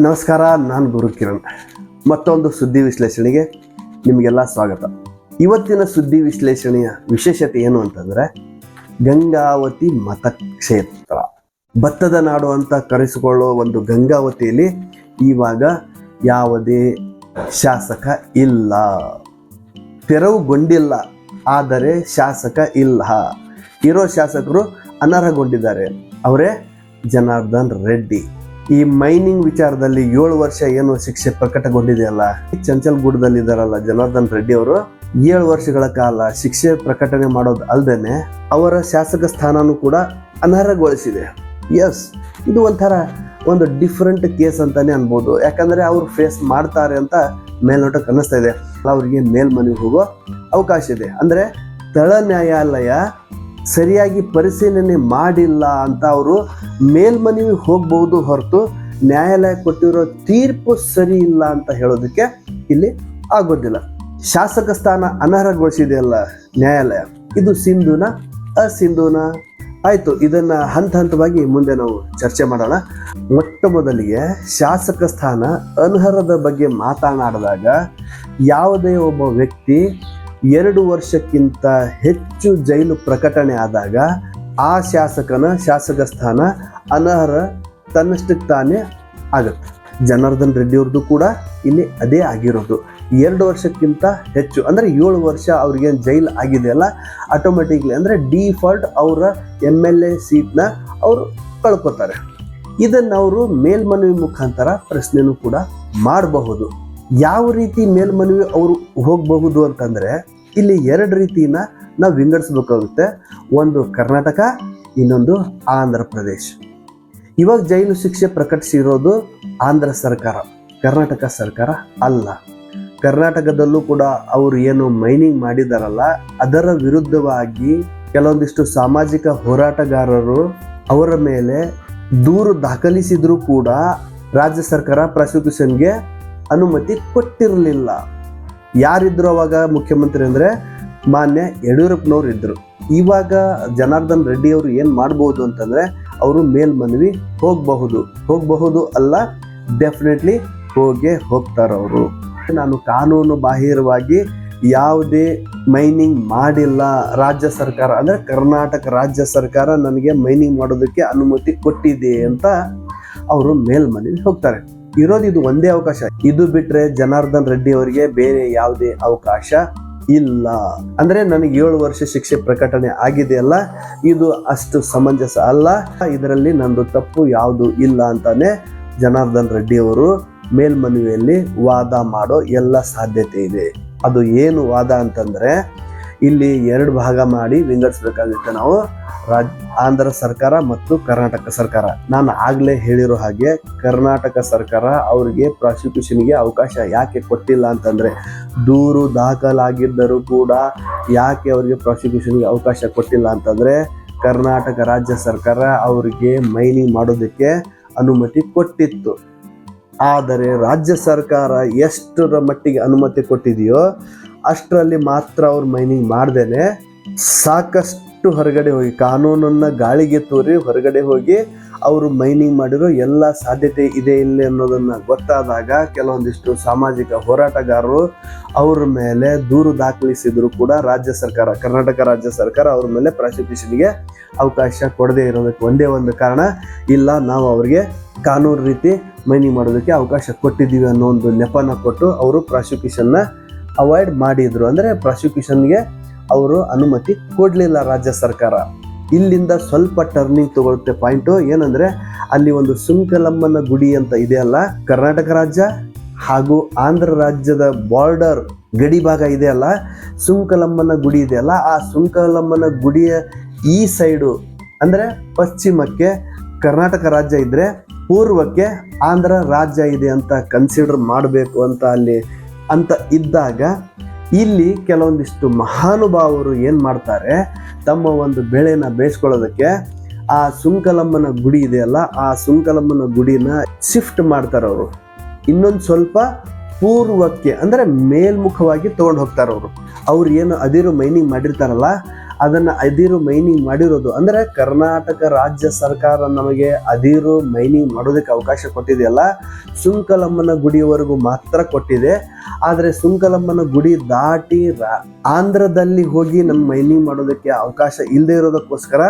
ನಮಸ್ಕಾರ, ನಾನು ಗುರು ಕಿರಣ್. ಮತ್ತೊಂದು ಸುದ್ದಿ ವಿಶ್ಲೇಷಣೆಗೆ ನಿಮಗೆಲ್ಲ ಸ್ವಾಗತ. ಇವತ್ತಿನ ಸುದ್ದಿ ವಿಶ್ಲೇಷಣೆಯ ವಿಶೇಷತೆ ಏನು ಅಂತಂದ್ರೆ, ಗಂಗಾವತಿ ಮತಕ್ಷೇತ್ರ. ಭತ್ತದ ನಾಡು ಅಂತ ಕರೆಸಿಕೊಳ್ಳುವ ಒಂದು ಗಂಗಾವತಿಯಲ್ಲಿ ಇವಾಗ ಯಾವುದೇ ಶಾಸಕ ಇಲ್ಲ. ತೆರವುಗೊಂಡಿಲ್ಲ, ಆದರೆ ಶಾಸಕ ಇಲ್ಲ. ಇರೋ ಶಾಸಕರು ಅನರ್ಹಗೊಂಡಿದ್ದಾರೆ. ಅವರೇ ಜನಾರ್ದನ್ ರೆಡ್ಡಿ. ಈ ಮೈನಿಂಗ್ ವಿಚಾರದಲ್ಲಿ ಏಳು ವರ್ಷ ಏನು ಶಿಕ್ಷೆ ಪ್ರಕಟಗೊಂಡಿದೆಯಲ್ಲ? ಚಂಚಲ್ಗೂಡದಲ್ಲಿ ಇದಾರಲ್ಲ ಜನಾರ್ದನ್ ರೆಡ್ಡಿ ಅವರು? ಏಳು ವರ್ಷಗಳ ಕಾಲ ಶಿಕ್ಷೆ ಪ್ರಕಟಣೆ ಮಾಡೋದು ಅಲ್ದೇನೆ ಅವರ ಶಾಸಕ ಸ್ಥಾನನೂ ಕೂಡ ಅನರ್ಹಗೊಳಿಸಿದೆ. ಎಸ್ ಇದು ಒಂಥರ ಒಂದು ಡಿಫ್ರೆಂಟ್ ಕೇಸ್ ಅಂತಾನೆ ಅನ್ಬೋದು. ಯಾಕಂದ್ರೆ ಅವ್ರು ಫೇಸ್ ಮಾಡ್ತಾರೆ ಅಂತ ಮೇಲ್ನೋಟಕ್ಕೆ ಅನ್ನಿಸ್ತಾ ಇದೆ. ಅವರಿಗೆ ಮೇಲ್ಮನೆಗೆ ಹೋಗೋ ಅವಕಾಶ ಇದೆ. ಅಂದ್ರೆ ತಳ ನ್ಯಾಯಾಲಯ ಸರಿಯಾಗಿ ಪರಿಶೀಲನೆ ಮಾಡಿಲ್ಲ ಅಂತ ಅವರು ಮೇಲ್ಮನವಿ ಹೋಗಬಹುದು ಹೊರತು ನ್ಯಾಯಾಲಯ ಕೊಟ್ಟಿರೋ ತೀರ್ಪು ಸರಿ ಇಲ್ಲ ಅಂತ ಹೇಳೋದಕ್ಕೆ ಇಲ್ಲಿ ಆಗೋದಿಲ್ಲ. ಶಾಸಕ ಸ್ಥಾನ ಅನರ್ಹಗೊಳಿಸಿದೆಯಲ್ಲ ನ್ಯಾಯಾಲಯ. ಇದು ಸಿಂಧುನ ಅಸಿಂಧುನ. ಆಯಿತು, ಇದನ್ನ ಹಂತ ಹಂತವಾಗಿ ಮುಂದೆ ನಾವು ಚರ್ಚೆ ಮಾಡೋಣ. ಮೊಟ್ಟ ಮೊದಲಿಗೆ ಶಾಸಕ ಸ್ಥಾನ ಅನರ್ಹದ ಬಗ್ಗೆ ಮಾತನಾಡಿದಾಗ ಯಾವುದೇ ಒಬ್ಬ ವ್ಯಕ್ತಿ ಎರಡು ವರ್ಷಕ್ಕಿಂತ ಹೆಚ್ಚು ಜೈಲು ಪ್ರಕಟಣೆ ಆದಾಗ ಆ ಶಾಸಕನ ಶಾಸಕ ಸ್ಥಾನ ಅನರ್ಹ ತನ್ನಷ್ಟಕ್ಕೆ ತಾನೇ ಆಗುತ್ತೆ. ಜನಾರ್ದನ್ ರೆಡ್ಡಿಯವ್ರದ್ದು ಕೂಡ ಇಲ್ಲಿ ಅದೇ ಆಗಿರೋದು. ಎರಡು ವರ್ಷಕ್ಕಿಂತ ಹೆಚ್ಚು, ಅಂದರೆ ಏಳು ವರ್ಷ ಅವ್ರಿಗೆ ಜೈಲು ಆಗಿದೆಯಲ್ಲ ಆಟೋಮೆಟಿಕ್ಲಿ ಅಂದರೆ ಡಿಫಾಲ್ಟ್ ಅವರ ಎಂ ಎಲ್ ಎ ಸೀಟ್ನ ಅವರು ಕಳ್ಕೊತಾರೆ. ಇದನ್ನು ಅವರು ಮೇಲ್ಮನವಿ ಮುಖಾಂತರ ಪ್ರಶ್ನೆಯೂ ಕೂಡ ಮಾಡಬಹುದು. ಯಾವ ರೀತಿ ಮೇಲ್ಮನವಿ ಅವರು ಹೋಗಬಹುದು ಅಂತಂದರೆ ಇಲ್ಲಿ ಎರಡು ರೀತಿನ ನಾವು ವಿಂಗಡಿಸ್ಬೇಕಾಗುತ್ತೆ. ಒಂದು ಕರ್ನಾಟಕ, ಇನ್ನೊಂದು ಆಂಧ್ರ ಪ್ರದೇಶ್. ಇವಾಗ ಜೈಲು ಶಿಕ್ಷೆ ಪ್ರಕಟಿಸಿರೋದು ಆಂಧ್ರ ಸರ್ಕಾರ, ಕರ್ನಾಟಕ ಸರ್ಕಾರ ಅಲ್ಲ. ಕರ್ನಾಟಕದಲ್ಲೂ ಕೂಡ ಅವರು ಏನು ಮೈನಿಂಗ್ ಮಾಡಿದಾರಲ್ಲ, ಅದರ ವಿರುದ್ಧವಾಗಿ ಕೆಲವೊಂದಿಷ್ಟು ಸಾಮಾಜಿಕ ಹೋರಾಟಗಾರರು ಅವರ ಮೇಲೆ ದೂರು ದಾಖಲಿಸಿದ್ರು ಕೂಡ ರಾಜ್ಯ ಸರ್ಕಾರ ಪ್ರಾಸಿಕ್ಯೂಷನ್ಗೆ ಅನುಮತಿ ಕೊಟ್ಟಿರಲಿಲ್ಲ. ಯಾರಿದ್ರು ಅವಾಗ ಮುಖ್ಯಮಂತ್ರಿ ಅಂದರೆ ಮಾನ್ಯ ಯಡಿಯೂರಪ್ಪನವ್ರು ಇದ್ದರು ಇವಾಗ ಜನಾರ್ದನ್ ರೆಡ್ಡಿ ಅವರು ಏನು ಮಾಡ್ಬೋದು ಅಂತಂದರೆ ಅವರು ಮೇಲ್ಮನವಿ ಹೋಗಬಹುದು. ಹೋಗಬಹುದು ಅಲ್ಲ ಡೆಫಿನೆಟ್ಲಿ ಹೋಗೇ ಹೋಗ್ತಾರೆ ಅವರು. ನಾನು ಕಾನೂನು ಬಾಹಿರವಾಗಿ ಯಾವುದೇ ಮೈನಿಂಗ್ ಮಾಡಿಲ್ಲ ರಾಜ್ಯ ಸರ್ಕಾರ, ಅಂದರೆ ಕರ್ನಾಟಕ ರಾಜ್ಯ ಸರ್ಕಾರ ನನಗೆ ಮೈನಿಂಗ್ ಮಾಡೋದಕ್ಕೆ ಅನುಮತಿ ಕೊಟ್ಟಿದೆ ಅಂತ ಅವರು ಮೇಲ್ಮನವಿ ಹೋಗ್ತಾರೆ. ಇರೋದು ಇದು ಒಂದೇ ಅವಕಾಶ. ಇದು ಬಿಟ್ರೆ ಜನಾರ್ದನ್ ರೆಡ್ಡಿ ಅವರಿಗೆ ಬೇರೆ ಯಾವುದೇ ಅವಕಾಶ ಇಲ್ಲ. ಅಂದ್ರೆ ನನಗೆ ಏಳು ವರ್ಷ ಶಿಕ್ಷೆ ಪ್ರಕಟಣೆ ಆಗಿದೆಯಲ್ಲ, ಇದು ಅಷ್ಟು ಸಮಂಜಸ ಅಲ್ಲ. ಇದರಲ್ಲಿ ನಂದು ತಪ್ಪು ಯಾವುದು ಇಲ್ಲ ಅಂತಾನೆ ಜನಾರ್ದನ್ ರೆಡ್ಡಿ ಅವರು ಮೇಲ್ಮನವಿಯಲ್ಲಿ ವಾದ ಮಾಡೋ ಎಲ್ಲ ಸಾಧ್ಯತೆ ಇದೆ. ಅದು ಏನು ವಾದ ಅಂತಂದ್ರೆ ಇಲ್ಲಿ ಎರಡು ಭಾಗ ಮಾಡಿ ವಿಂಗಡಿಸಬೇಕಾಗುತ್ತೆ ನಾವು. ರಾಜ್, ಆಂಧ್ರ ಸರ್ಕಾರ ಮತ್ತು ಕರ್ನಾಟಕ ಸರ್ಕಾರ. ನಾನು ಆಗಲೇ ಹೇಳಿರೋ ಹಾಗೆ ಕರ್ನಾಟಕ ಸರ್ಕಾರ ಅವರಿಗೆ ಪ್ರಾಸಿಕ್ಯೂಷನ್ಗೆ ಅವಕಾಶ ಯಾಕೆ ಕೊಟ್ಟಿಲ್ಲ ಅಂತಂದರೆ ದೂರು ದಾಖಲಾಗಿದ್ದರೂ ಕೂಡ ಯಾಕೆ ಅವರಿಗೆ ಪ್ರಾಸಿಕ್ಯೂಷನ್ಗೆ ಅವಕಾಶ ಕೊಟ್ಟಿಲ್ಲ ಅಂತಂದರೆ ಕರ್ನಾಟಕ ರಾಜ್ಯ ಸರ್ಕಾರ ಅವರಿಗೆ ಮೈನಿಂಗ್ ಮಾಡೋದಕ್ಕೆ ಅನುಮತಿ ಕೊಟ್ಟಿತ್ತು. ಆದರೆ ರಾಜ್ಯ ಸರ್ಕಾರ ಎಷ್ಟರ ಮಟ್ಟಿಗೆ ಅನುಮತಿ ಕೊಟ್ಟಿದೆಯೋ ಅಷ್ಟರಲ್ಲಿ ಮಾತ್ರ ಅವ್ರು ಮೈನಿಂಗ್ ಮಾಡ್ದೇನೆ. ಸಾಕಷ್ಟು ಹೊರಗಡೆ ಹೋಗಿ, ಕಾನೂನನ್ನು ಗಾಳಿಗೆ ತೋರಿ ಹೊರಗಡೆ ಹೋಗಿ ಅವರು ಮೈನಿಂಗ್ ಮಾಡಿರೋ ಎಲ್ಲ ಸಾಧ್ಯತೆ ಇದೆ ಇಲ್ಲಿ ಅನ್ನೋದನ್ನು ಗೊತ್ತಾದಾಗ ಕೆಲವೊಂದಿಷ್ಟು ಸಾಮಾಜಿಕ ಹೋರಾಟಗಾರರು ಅವ್ರ ಮೇಲೆ ದೂರು ದಾಖಲಿಸಿದ್ರು ಕೂಡ ರಾಜ್ಯ ಸರ್ಕಾರ, ಕರ್ನಾಟಕ ರಾಜ್ಯ ಸರ್ಕಾರ ಅವ್ರ ಮೇಲೆ ಪ್ರಾಸಿಕ್ಯೂಷನ್ಗೆ ಅವಕಾಶ ಕೊಡದೇ ಇರೋದಕ್ಕೆ ಒಂದೇ ಒಂದು ಕಾರಣ, ಇಲ್ಲ ನಾವು ಅವ್ರಿಗೆ ಕಾನೂನು ರೀತಿ ಮೈನಿಂಗ್ ಮಾಡೋದಕ್ಕೆ ಅವಕಾಶ ಕೊಟ್ಟಿದ್ದೀವಿ ಅನ್ನೋ ಒಂದು ನೆಪನ ಕೊಟ್ಟು ಅವರು ಪ್ರಾಸಿಕ್ಯೂಷನ್ನ ಅವಾಯ್ಡ್ ಮಾಡಿದರು. ಅಂದರೆ ಪ್ರಾಸಿಕ್ಯೂಷನ್ಗೆ ಅವರು ಅನುಮತಿ ಕೊಡಲಿಲ್ಲ ರಾಜ್ಯ ಸರ್ಕಾರ. ಇಲ್ಲಿಂದ ಸ್ವಲ್ಪ ಟರ್ನಿಂಗ್ ತಗೊಳುತ್ತೆ ಪಾಯಿಂಟು ಏನಂದರೆ, ಅಲ್ಲಿ ಒಂದು ಸುಂಕಲಮ್ಮನ ಗುಡಿ ಅಂತ ಇದೆಯಲ್ಲ ಕರ್ನಾಟಕ ರಾಜ್ಯ ಹಾಗೂ ಆಂಧ್ರ ರಾಜ್ಯದ ಬಾರ್ಡರ್ ಗಡಿ ಭಾಗ ಇದೆಯಲ್ಲ ಸುಂಕಲಮ್ಮನ ಗುಡಿ ಇದೆಯಲ್ಲ ಆ ಸುಂಕಲಮ್ಮನ ಗುಡಿಯ ಈ ಸೈಡು ಅಂದರೆ ಪಶ್ಚಿಮಕ್ಕೆ ಕರ್ನಾಟಕ ರಾಜ್ಯ ಇದ್ರೆ ಪೂರ್ವಕ್ಕೆ ಆಂಧ್ರ ರಾಜ್ಯ ಇದೆ ಅಂತ ಕನ್ಸಿಡರ್ ಮಾಡಬೇಕು ಅಂತ ಅಲ್ಲಿ, ಅಂತ ಇದ್ದಾಗ ಇಲ್ಲಿ ಕೆಲವೊಂದಿಷ್ಟು ಮಹಾನುಭಾವರು ಏನು ಮಾಡ್ತಾರೆ? ತಮ್ಮ ಒಂದು ಬೆಳೆನ ಬೇಯಿಸ್ಕೊಳ್ಳೋದಕ್ಕೆ ಆ ಸುಂಕಲಮ್ಮನ ಗುಡಿ ಇದೆಯಲ್ಲ, ಆ ಸುಂಕಲಮ್ಮನ ಗುಡಿನ ಶಿಫ್ಟ್ ಮಾಡ್ತಾರೆ ಅವರು. ಇನ್ನೊಂದು ಸ್ವಲ್ಪ ಪೂರ್ವಕ್ಕೆ, ಅಂದರೆ ಮೇಲ್ಮುಖವಾಗಿ ತೊಗೊಂಡು ಹೋಗ್ತಾರೆ ಅವರು. ಅವ್ರು ಏನು ಅದಿರು ಮೈನಿಂಗ್ ಮಾಡಿರ್ತಾರಲ್ಲ ಅದನ್ನ ಅದಿರು ಮೈನಿಂಗ್ ಮಾಡಿರೋದು. ಅಂದರೆ ಕರ್ನಾಟಕ ರಾಜ್ಯ ಸರ್ಕಾರ ನಮಗೆ ಅದಿರು ಮೈನಿಂಗ್ ಮಾಡೋದಕ್ಕೆ ಅವಕಾಶ ಕೊಟ್ಟಿದೆಯಲ್ಲ, ಸುಂಕಲಮ್ಮನ ಗುಡಿಯವರೆಗೂ ಮಾತ್ರ ಕೊಟ್ಟಿದೆ. ಆದರೆ ಸುಂಕಲಮ್ಮನ ಗುಡಿ ದಾಟಿ ಆಂಧ್ರದಲ್ಲಿ ಹೋಗಿ ನಮ್ಮ ಮೈನಿಂಗ್ ಮಾಡೋದಕ್ಕೆ ಅವಕಾಶ ಇಲ್ಲದೆ ಇರೋದಕ್ಕೋಸ್ಕರ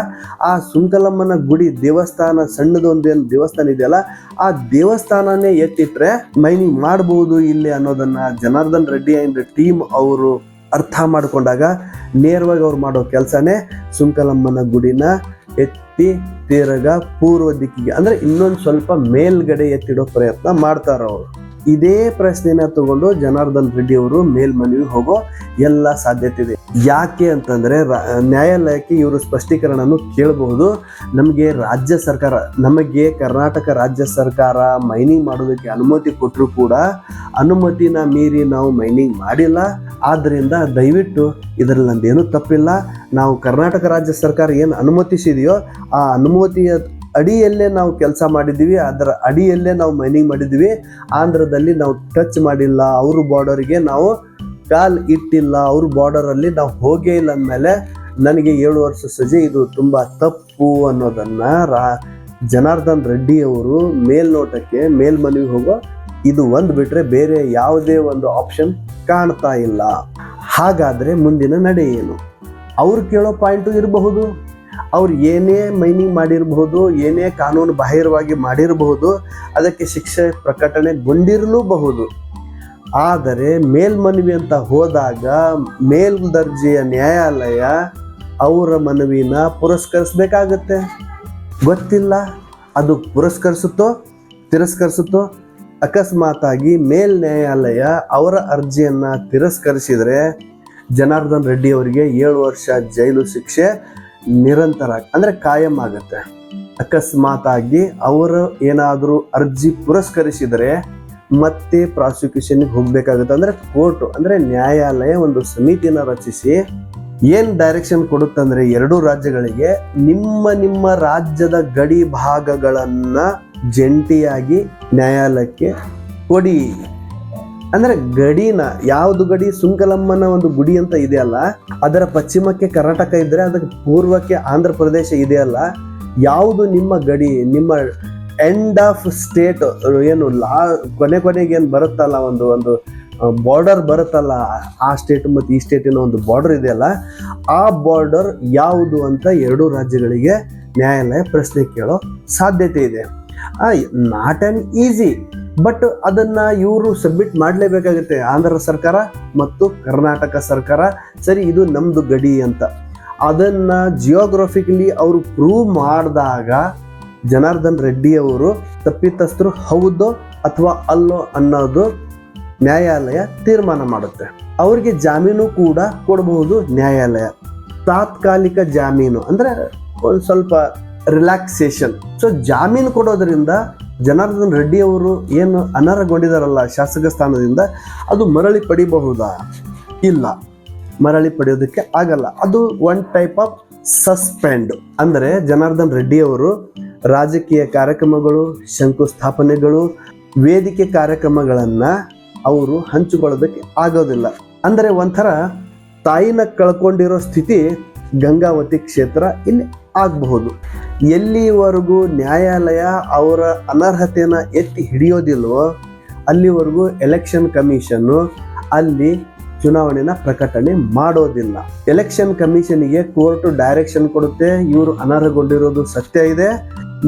ಆ ಸುಂಕಲಮ್ಮನ ಗುಡಿ ದೇವಸ್ಥಾನ ಸಣ್ಣದೊಂದೇನು ದೇವಸ್ಥಾನ ಇದೆಯಲ್ಲ, ಆ ದೇವಸ್ಥಾನನೇ ಎತ್ತಿಟ್ರೆ ಮೈನಿಂಗ್ ಮಾಡಬಹುದು ಇಲ್ಲಿ ಅನ್ನೋದನ್ನು ಜನಾರ್ದನ್ ರೆಡ್ಡಿ ಆ್ಯಂಡ್ ಟೀಮ್ ಅವರು ಅರ್ಥ ಮಾಡಿಕೊಂಡಾಗ ನೇರವಾಗಿ ಅವ್ರು ಮಾಡೋ ಕೆಲಸನೇ ಸುಂಕಲಮ್ಮನ ಗುಡಿನ ಎತ್ತಿ ತಿರ್ಗ ಪೂರ್ವ ದಿಕ್ಕಿಗೆ, ಅಂದರೆ ಇನ್ನೊಂದು ಸ್ವಲ್ಪ ಮೇಲ್ಗಡೆ ಎತ್ತಿಡೋ ಪ್ರಯತ್ನ ಮಾಡ್ತಾರೆ ಅವರು. ಇದೇ ಪ್ರಶ್ನೆನ ತಗೊಂಡು ಜನಾರ್ದನ್ ರೆಡ್ಡಿ ಅವರು ಮೇಲ್ಮನವಿ ಹೋಗೋ ಎಲ್ಲ ಸಾಧ್ಯತೆ ಇದೆ. ಯಾಕೆ ಅಂತಂದರೆ ನ್ಯಾಯಾಲಯಕ್ಕೆ ಇವರು ಸ್ಪಷ್ಟೀಕರಣನು ಕೇಳಬಹುದು. ನಮಗೆ ರಾಜ್ಯ ಸರ್ಕಾರ, ನಮಗೆ ಕರ್ನಾಟಕ ರಾಜ್ಯ ಸರ್ಕಾರ ಮೈನಿಂಗ್ ಮಾಡೋದಕ್ಕೆ ಅನುಮತಿ ಕೊಟ್ಟರು ಕೂಡ ಅನುಮತಿನ ಮೀರಿ ನಾವು ಮೈನಿಂಗ್ ಮಾಡಿಲ್ಲ. ಆದ್ದರಿಂದ ದಯವಿಟ್ಟು ಇದರಲ್ಲಿ ನಂದೇನು ತಪ್ಪಿಲ್ಲ. ನಾವು ಕರ್ನಾಟಕ ರಾಜ್ಯ ಸರ್ಕಾರ ಏನು ಅನುಮತಿಸಿದೆಯೋ ಆ ಅನುಮತಿಯ ಅಡಿಯಲ್ಲೇ ನಾವು ಕೆಲಸ ಮಾಡಿದ್ದೀವಿ. ಅದರ ಅಡಿಯಲ್ಲೇ ನಾವು ಮೈನಿಂಗ್ ಮಾಡಿದ್ದೀವಿ. ಆಂಧ್ರದಲ್ಲಿ ನಾವು ಟಚ್ ಮಾಡಿಲ್ಲ. ಅವರು ಬಾರ್ಡರ್ಗೆ ನಾವು ಕಾಲ್ ಇಟ್ಟಿಲ್ಲ, ಅವ್ರ ಬಾರ್ಡರಲ್ಲಿ ನಾವು ಹೋಗೇ ಇಲ್ಲ ಅಂದಮೇಲೆ ನನಗೆ ಏಳು ವರ್ಷ ಸಜೆ, ಇದು ತುಂಬ ತಪ್ಪು ಅನ್ನೋದನ್ನ ರಾ, ಜನಾರ್ದನ್ ರೆಡ್ಡಿ ಅವರು ಮೇಲ್ನೋಟಕ್ಕೆ ಮೇಲ್ಮನವಿ ಹೋಗೋ ಇದು ಒಂದು ಬಿಟ್ರೆ ಬೇರೆ ಯಾವುದೇ ಒಂದು ಆಪ್ಷನ್ ಕಾಣ್ತಾ ಇಲ್ಲ. ಹಾಗಾದ್ರೆ ಮುಂದಿನ ನಡೆ ಏನು? ಅವ್ರು ಕೇಳೋ ಪಾಯಿಂಟು ಇರಬಹುದು, ಅವ್ರು ಏನೇ ಮೈನಿಂಗ್ ಮಾಡಿರಬಹುದು, ಏನೇ ಕಾನೂನು ಬಾಹಿರವಾಗಿ ಮಾಡಿರಬಹುದು, ಅದಕ್ಕೆ ಶಿಕ್ಷೆ ಪ್ರಕಟಣೆಗೊಂಡಿರಲೂಬಹುದು ಆದರೆ ಮೇಲ್ಮನವಿ ಅಂತ ಹೋದಾಗ ಮೇಲ್ದರ್ಜೆಯ ನ್ಯಾಯಾಲಯ ಅವರ ಮನವಿನ ಪುರಸ್ಕರಿಸಬೇಕಾಗತ್ತೆ. ಗೊತ್ತಿಲ್ಲ. ಅದು ಪುರಸ್ಕರಿಸುತ್ತೋ, ತಿರಸ್ಕರಿಸುತ್ತೋ? ಅಕಸ್ಮಾತಾಗಿ ಮೇಲ್ ನ್ಯಾಯಾಲಯ ಅವರ ಅರ್ಜಿಯನ್ನು ತಿರಸ್ಕರಿಸಿದರೆ ಜನಾರ್ದನ್ ರೆಡ್ಡಿ ಅವರಿಗೆ ಏಳು ವರ್ಷ ಜೈಲು ಶಿಕ್ಷೆ ನಿರಂತರ ಅಂದ್ರೆ ಕಾಯಂ ಆಗುತ್ತೆ. ಅಕಸ್ಮಾತಾಗಿ ಅವರು ಏನಾದರೂ ಅರ್ಜಿ ಪುರಸ್ಕರಿಸಿದರೆ ಮತ್ತೆ ಪ್ರಾಸಿಕ್ಯೂಷನ್ಗೆ ಹೋಗ್ಬೇಕಾಗುತ್ತೆ. ಅಂದ್ರೆ ಕೋರ್ಟ್ ಅಂದ್ರೆ ನ್ಯಾಯಾಲಯ ಒಂದು ಸಮಿತಿನ ರಚಿಸಿ ಏನು ಡೈರೆಕ್ಷನ್ ಕೊಡುತ್ತಂದರೆ ಎರಡೂ ರಾಜ್ಯಗಳಿಗೆ ನಿಮ್ಮ ನಿಮ್ಮ ರಾಜ್ಯದ ಗಡಿ ಭಾಗಗಳನ್ನು ಜಂಟಿಯಾಗಿ ನ್ಯಾಯಾಲಯಕ್ಕೆ ಕೊಡಿ. ಅಂದ್ರೆ ಗಡಿನ, ಯಾವುದು ಗಡಿ? ಸುಂಕಲಮ್ಮನ ಒಂದು ಗುಡಿ ಅಂತ ಇದೆಯಲ್ಲ ಅದರ ಪಶ್ಚಿಮಕ್ಕೆ ಕರ್ನಾಟಕ ಇದ್ದರೆ ಅದಕ್ಕೆ ಪೂರ್ವಕ್ಕೆ ಆಂಧ್ರ ಪ್ರದೇಶ ಇದೆಯಲ್ಲ ಯಾವುದು ನಿಮ್ಮ ಗಡಿ, ನಿಮ್ಮ ಎಂಡ್ ಆಫ್ ಸ್ಟೇಟ್ ಏನು ಲಾ ಕೊನೆ ಕೊನೆಗೆ ಏನು ಬರುತ್ತಲ್ಲ ಒಂದು ಒಂದು ಬಾರ್ಡರ್ ಬರುತ್ತಲ್ಲ, ಆ ಸ್ಟೇಟ್ ಮತ್ತು ಈ ಸ್ಟೇಟಿನ ಒಂದು ಬಾರ್ಡರ್ ಇದೆಯಲ್ಲ, ಆ ಬಾರ್ಡರ್ ಯಾವುದು ಅಂತ ಎರಡೂ ರಾಜ್ಯಗಳಿಗೆ ನ್ಯಾಯಾಲಯ ಪ್ರಶ್ನೆ ಕೇಳೋ ಸಾಧ್ಯತೆ ಇದೆ. ನಾಟ್ ಆನ್ ಈಸಿ ಬಟ್ ಅದನ್ನು ಇವರು ಸಬ್ಮಿಟ್ ಮಾಡಲೇಬೇಕಾಗುತ್ತೆ. ಆಂಧ್ರ ಸರ್ಕಾರ ಮತ್ತು ಕರ್ನಾಟಕ ಸರ್ಕಾರ, ಸರಿ, ಇದು ನಮ್ಮದು ಗಡಿ ಅಂತ. ಅದನ್ನು ಜಿಯೋಗ್ರಫಿಕಲಿ ಅವರು ಪ್ರೂವ್ ಮಾಡಿದಾಗ ಜನಾರ್ದನ್ ರೆಡ್ಡಿ ಅವರು ತಪ್ಪಿತಸ್ಥರು ಹೌದೋ ಅಥವಾ ಅಲ್ಲೋ ಅನ್ನೋದು ನ್ಯಾಯಾಲಯ ತೀರ್ಮಾನ ಮಾಡುತ್ತೆ. ಅವರಿಗೆ ಜಾಮೀನು ಕೂಡ ಕೊಡಬಹುದು ನ್ಯಾಯಾಲಯ. ತಾತ್ಕಾಲಿಕ ಜಾಮೀನು ಅಂದ್ರೆ ಒಂದು ಸ್ವಲ್ಪ ರಿಲ್ಯಾಕ್ಸೇಷನ್. ಸೊ ಜಾಮೀನು ಕೊಡೋದ್ರಿಂದ ಜನಾರ್ದನ್ ರೆಡ್ಡಿ ಅವರು ಏನು ಅನರ್ಹಗೊಂಡಿದಾರಲ್ಲ ಶಾಸಕ ಸ್ಥಾನದಿಂದ, ಅದು ಮರಳಿ ಪಡಿಬಹುದಾ? ಇಲ್ಲ. ಮರಳಿ ಪಡೆಯೋದಕ್ಕೆ ಆಗಲ್ಲ. ಅದು ಒನ್ ಟೈಪ್ ಆಫ್ ಸಸ್ಪೆಂಡ್ ಅಂದರೆ ಜನಾರ್ದನ್ ರೆಡ್ಡಿ ಅವರು ರಾಜಕೀಯ ಕಾರ್ಯಕ್ರಮಗಳು, ಶಂಕುಸ್ಥಾಪನೆಗಳು, ವೇದಿಕೆ ಕಾರ್ಯಕ್ರಮಗಳನ್ನು ಅವರು ಹಂಚಿಕೊಳ್ಳೋದಕ್ಕೆ ಆಗೋದಿಲ್ಲ. ಅಂದರೆ ಒಂಥರ ತಾಯಿನ ಕಳ್ಕೊಂಡಿರೋ ಸ್ಥಿತಿ ಗಂಗಾವತಿ ಕ್ಷೇತ್ರ ಇಲ್ಲಿ ಆಗಬಹುದು. ಎಲ್ಲಿವರೆಗೂ ನ್ಯಾಯಾಲಯ ಅವರ ಅನರ್ಹತೆಯನ್ನು ಎತ್ತಿ ಹಿಡಿಯೋದಿಲ್ವೋ, ಅಲ್ಲಿವರೆಗೂ ಎಲೆಕ್ಷನ್ ಕಮಿಷನ್ನು ಅಲ್ಲಿ ಚುನಾವಣೆನ ಪ್ರಕಟಣೆ ಮಾಡೋದಿಲ್ಲ. ಎಲೆಕ್ಷನ್ ಕಮಿಷನ್ಗೆ ಕೋರ್ಟ್ ಡೈರೆಕ್ಷನ್ ಕೊಡುತ್ತೆ, ಇವರು ಅನರ್ಹಗೊಂಡಿರೋದು ಸತ್ಯ ಇದೆ.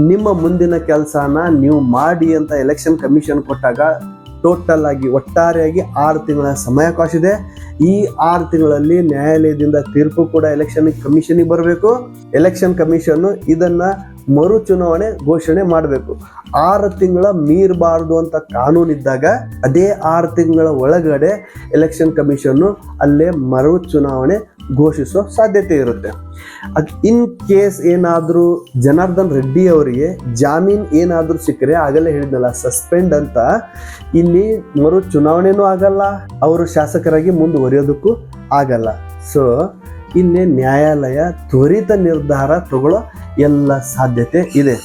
ನಿಮ್ಮ ಮುಂದಿನ ಕೆಲಸನ ನೀವು ಮಾಡಿ ಅಂತ ಎಲೆಕ್ಷನ್ ಕಮಿಷನ್ ಕೊಟ್ಟಾಗ ಟೋಟಲ್ ಆಗಿ ಒಟ್ಟಾರೆಯಾಗಿ ಆರು ತಿಂಗಳ ಸಮಯಾವಕಾಶ ಇದೆ ಈ ಆರು ತಿಂಗಳಲ್ಲಿ ನ್ಯಾಯಾಲಯದಿಂದ ತೀರ್ಪು ಕೂಡ ಎಲೆಕ್ಷನ್ ಕಮಿಷನಿಗೆ ಬರಬೇಕು. ಎಲೆಕ್ಷನ್ ಕಮಿಷನ್ ಇದನ್ನ ಮರು ಚುನಾವಣೆ ಘೋಷಣೆ ಮಾಡಬೇಕು. ಆರು ತಿಂಗಳ ಮೀರಬಾರ್ದು ಅಂತ ಕಾನೂನು ಇದ್ದಾಗ ಅದೇ ಆರು ತಿಂಗಳ ಒಳಗಡೆ ಎಲೆಕ್ಷನ್ ಕಮಿಷನ್ನು ಅಲ್ಲೇ ಮರು ಚುನಾವಣೆ ಘೋಷಿಸೋ ಸಾಧ್ಯತೆ ಇರುತ್ತೆ. ಇನ್ ಕೇಸ್ ಏನಾದರೂ ಜನಾರ್ದನ್ ರೆಡ್ಡಿ ಅವರಿಗೆ ಜಾಮೀನು ಏನಾದರೂ ಸಿಕ್ಕರೆ ಆಗಲೇ ಹೇಳಿದ್ನಲ್ಲ ಸಸ್ಪೆಂಡ್ ಅಂತ, ಇಲ್ಲಿ ಮರು ಚುನಾವಣೆನೂ ಆಗಲ್ಲ, ಅವರು ಶಾಸಕರಾಗಿ ಮುಂದುವರಿಯೋದಕ್ಕೂ ಆಗಲ್ಲ. ಸೊ ಇಲ್ಲಿ ನ್ಯಾಯಾಲಯ ತ್ವರಿತ ನಿರ್ಧಾರ ತಗೊಳ್ಳೋ ಎಲ್ಲ ಸಾಧ್ಯತೆ ಇದೆ.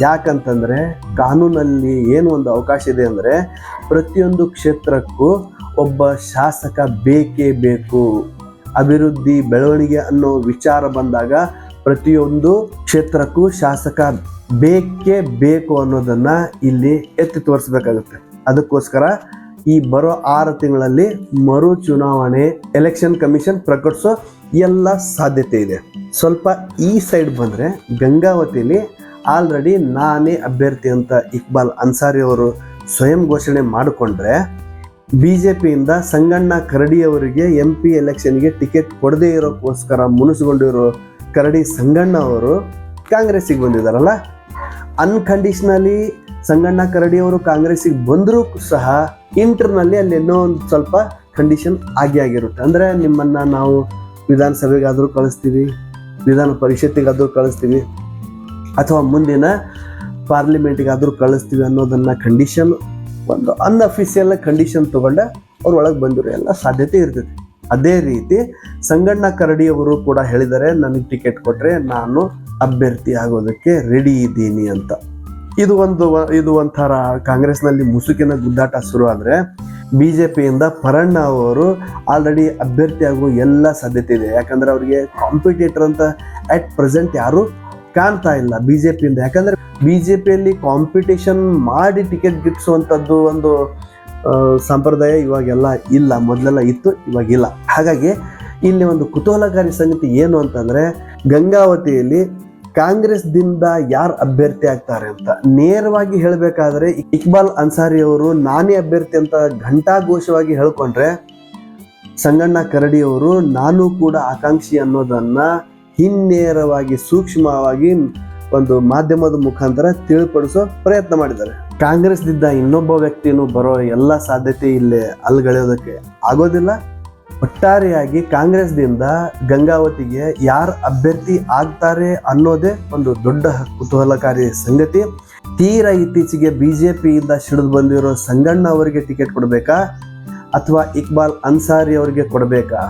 ಯಾಕಂತಂದರೆ ಕಾನೂನಲ್ಲಿ ಏನು ಒಂದು ಅವಕಾಶ ಇದೆ ಅಂದರೆ ಪ್ರತಿಯೊಂದು ಕ್ಷೇತ್ರಕ್ಕೂ ಒಬ್ಬ ಶಾಸಕ ಬೇಕೇ ಬೇಕು. ಅಭಿವೃದ್ಧಿ, ಬೆಳವಣಿಗೆ ಅನ್ನೋ ವಿಚಾರ ಬಂದಾಗ ಪ್ರತಿಯೊಂದು ಕ್ಷೇತ್ರಕ್ಕೂ ಶಾಸಕ ಬೇಕೇ ಬೇಕು ಅನ್ನೋದನ್ನು ಇಲ್ಲಿ ಎತ್ತಿ ತೋರಿಸ್ಬೇಕಾಗುತ್ತೆ. ಅದಕ್ಕೋಸ್ಕರ ಈ ಬರೋ ಆರು ತಿಂಗಳಲ್ಲಿ ಮರು ಚುನಾವಣೆ ಎಲೆಕ್ಷನ್ ಕಮಿಷನ್ ಪ್ರಕಟಿಸೋ ಎಲ್ಲ ಸಾಧ್ಯತೆ ಇದೆ. ಸ್ವಲ್ಪ ಈ ಸೈಡ್ ಬಂದರೆ ಗಂಗಾವತಿಲಿ ಆಲ್ರೆಡಿ ನಾನೇ ಅಭ್ಯರ್ಥಿ ಅಂತ ಇಕ್ಬಾಲ್ ಅನ್ಸಾರಿ ಅವರು ಸ್ವಯಂ ಘೋಷಣೆ ಮಾಡಿಕೊಂಡ್ರೆ ಬಿ ಜೆ ಪಿಯಿಂದ ಸಂಗಣ್ಣ ಕರಡಿ ಅವರಿಗೆ ಎಂ ಪಿ ಎಲೆಕ್ಷನ್ಗೆ ಟಿಕೆಟ್ ಕೊಡದೇ ಇರೋಕ್ಕೋಸ್ಕರ ಮುನಿಸ್ಕೊಂಡಿರೋ ಕರಡಿ ಸಂಗಣ್ಣ ಅವರು ಕಾಂಗ್ರೆಸ್ಸಿಗೆ ಬಂದಿದ್ದಾರಲ್ಲ? ಅನ್ಕಂಡೀಷನಲಿ ಸಂಗಣ್ಣ ಕರಡಿ ಅವರು ಕಾಂಗ್ರೆಸ್ಸಿಗೆ ಬಂದರೂ ಸಹ ಇಂಟರ್ನಲ್ಲಿ ಅಲ್ಲಿ ಎಲ್ಲೋ ಒಂದು ಸ್ವಲ್ಪ ಕಂಡೀಷನ್ ಆಗಿ ಆಗಿರುತ್ತೆ. ಅಂದರೆ ನಿಮ್ಮನ್ನು ನಾವು ವಿಧಾನಸಭೆಗಾದರೂ ಕಳಿಸ್ತೀವಿ, ವಿಧಾನ ಪರಿಷತ್ತಿಗಾದರೂ ಕಳಿಸ್ತೀವಿ, ಅಥವಾ ಮುಂದಿನ ಪಾರ್ಲಿಮೆಂಟ್ಗಾದರೂ ಕಳಿಸ್ತೀವಿ ಅನ್ನೋದನ್ನು ಕಂಡೀಷನ್ ಒಂದು ಅನ್ಅಫಿಷಿಯಲ್ ಕಂಡೀಷನ್ ತಗೊಂಡೆ ಅವ್ರ ಒಳಗೆ ಬಂದಿರೋ ಎಲ್ಲ ಸಾಧ್ಯತೆ ಇರ್ತೈತಿ ಅದೇ ರೀತಿ ಸಂಗಣ್ಣ ಕರಡಿಯವರು ಕೂಡ ಹೇಳಿದ್ದಾರೆ, ನನಗೆ ಟಿಕೆಟ್ ಕೊಟ್ಟರೆ ನಾನು ಅಭ್ಯರ್ಥಿ ಆಗೋದಕ್ಕೆ ರೆಡಿ ಇದ್ದೀನಿ ಅಂತ. ಇದು ಒಂದು ಇದು ಒಂಥರ ಕಾಂಗ್ರೆಸ್ನಲ್ಲಿ ಮುಸುಕಿನ ಗುದ್ದಾಟ ಶುರು ಆದರೆ ಬಿ ಜೆ ಪಿಯಿಂದ ಪರಣ್ಣ ಅವರು ಆಲ್ರೆಡಿ ಅಭ್ಯರ್ಥಿ ಆಗುವ ಎಲ್ಲ ಸಾಧ್ಯತೆ ಇದೆ. ಯಾಕಂದರೆ ಅವರಿಗೆ ಕಾಂಪಿಟೇಟರ್ ಅಂತ ಅಟ್ ಪ್ರೆಸೆಂಟ್ ಯಾರು ಕಾಣ್ತಾ ಇಲ್ಲ ಬಿ ಜೆ ಪಿಯಿಂದ ಯಾಕಂದರೆ ಬಿ ಜೆ ಪಿಯಲ್ಲಿ ಕಾಂಪಿಟೇಷನ್ ಮಾಡಿ ಟಿಕೆಟ್ ಗಿಟ್ಟಿಸುವಂಥದ್ದು ಒಂದು ಸಂಪ್ರದಾಯ ಇವಾಗೆಲ್ಲ ಇಲ್ಲ. ಮೊದಲೆಲ್ಲ ಇತ್ತು, ಇವಾಗಿಲ್ಲ. ಹಾಗಾಗಿ ಇಲ್ಲಿ ಒಂದು ಕುತೂಹಲಕಾರಿ ಸಂಗತಿ ಏನು ಅಂತಂದರೆ ಗಂಗಾವತಿಯಲ್ಲಿ ಕಾಂಗ್ರೆಸ್ದಿಂದ ಯಾರು ಅಭ್ಯರ್ಥಿ ಆಗ್ತಾರೆ ಅಂತ ನೇರವಾಗಿ ಹೇಳಬೇಕಾದ್ರೆ ಇಕ್ಬಾಲ್ ಅನ್ಸಾರಿ ಅವರು ನಾನೇ ಅಭ್ಯರ್ಥಿ ಅಂತ ಘಂಟಾಘೋಷವಾಗಿ ಹೇಳ್ಕೊಂಡ್ರೆ ಸಂಗಣ್ಣ ಕರಡಿ ಅವರು ನಾನು ಕೂಡ ಆಕಾಂಕ್ಷಿ ಅನ್ನೋದನ್ನ ಹಿನ್ನೇರವಾಗಿ ಸೂಕ್ಷ್ಮವಾಗಿ ಒಂದು ಮಾಧ್ಯಮದ ಮುಖಾಂತರ ತಿಳಿಪಡಿಸೋ ಪ್ರಯತ್ನ ಮಾಡಿದ್ದಾರೆ. ಕಾಂಗ್ರೆಸ್ದಿಂದ ಇನ್ನೊಬ್ಬ ವ್ಯಕ್ತಿನೂ ಬರೋ ಎಲ್ಲ ಸಾಧ್ಯತೆ ಇಲ್ಲೇ ಅಲ್ಗಳೆಯೋದಕ್ಕೆ ಆಗೋದಿಲ್ಲ. ಒಟ್ಟಾರೆಯಾಗಿ ಕಾಂಗ್ರೆಸ್ದಿಂದ ಗಂಗಾವತಿಗೆ ಯಾರು ಅಭ್ಯರ್ಥಿ ಆಗ್ತಾರೆ ಅನ್ನೋದೇ ಒಂದು ದೊಡ್ಡ ಕುತೂಹಲಕಾರಿ ಸಂಗತಿ. ತೀರಾ ಇತ್ತೀಚೆಗೆ ಬಿ ಜೆ ಪಿಯಿಂದ ಸಿಡಿದು ಬಂದಿರೋ ಸಂಗಣ್ಣ ಅವರಿಗೆ ಟಿಕೆಟ್ ಕೊಡಬೇಕಾ? ಅಥವಾ ಇಕ್ಬಾಲ್ ಅನ್ಸಾರಿ ಅವರಿಗೆ ಕೊಡಬೇಕಾ?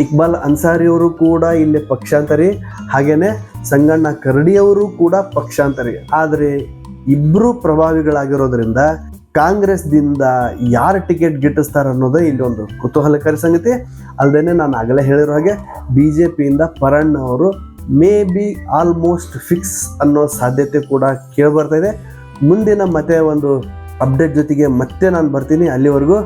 ಇಕ್ಬಾಲ್ ಅನ್ಸಾರಿ ಅವರು ಕೂಡ ಇಲ್ಲಿ ಪಕ್ಷಾಂತರಿ. ಹಾಗೇನೆ ಸಂಗಣ್ಣ ಕರಡಿಯವರು ಕೂಡ ಪಕ್ಷಾಂತರಿ. ಆದರೆ ಇಬ್ಬರು ಪ್ರಭಾವಿಗಳಾಗಿರೋದ್ರಿಂದ ಕಾಂಗ್ರೆಸ್ದಿಂದ ಯಾರು ಟಿಕೆಟ್ ಗಿಟ್ಟಿಸ್ತಾರೆ ಅನ್ನೋದೇ ಇಲ್ಲಿ ಒಂದು ಕುತೂಹಲಕಾರಿ ಸಂಗತಿ. ಅಲ್ಲದೇನೆ ನಾನು ಆಗಲೇ ಹೇಳಿರೋ ಹಾಗೆ ಬಿ ಜೆ ಪಿಯಿಂದ ಪರಣ್ ಅವರು ಮೇ ಬಿ ಆಲ್ಮೋಸ್ಟ್ ಫಿಕ್ಸ್ ಅನ್ನೋ ಸಾಧ್ಯತೆ ಕೂಡ ಕೇಳಿ ಬರ್ತಾ ಇದೆ. ಮುಂದಿನ ಮತ್ತೆ ಒಂದು ಅಪ್ಡೇಟ್ ಜೊತೆಗೆ ಮತ್ತೆ ನಾನು ಬರ್ತೀನಿ ಅಲ್ಲಿವರೆಗೂ.